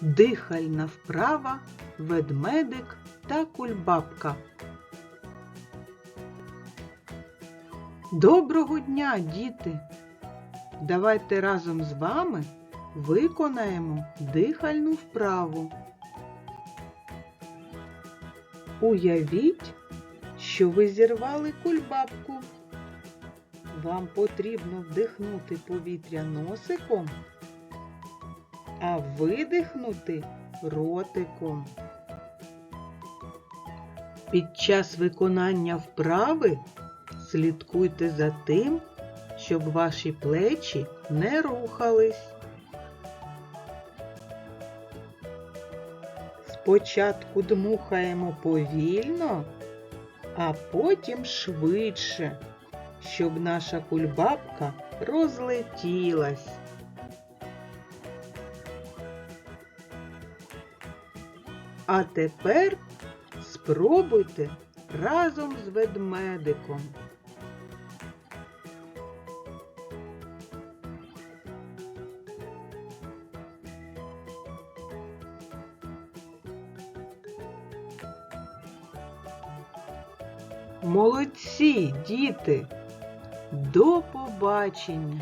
Дихальна вправа, ведмедик та кульбабка. Доброго дня, діти! Давайте разом з вами виконаємо дихальну вправу. Уявіть, що ви зірвали кульбабку. Вам потрібно вдихнути повітря носиком, а видихнути ротиком. Під час виконання вправи слідкуйте за тим, щоб ваші плечі не рухались. Спочатку дмухаємо повільно, а потім швидше, щоб наша кульбабка розлетілась. А тепер спробуйте разом з ведмедиком. Молодці, діти! До побачення!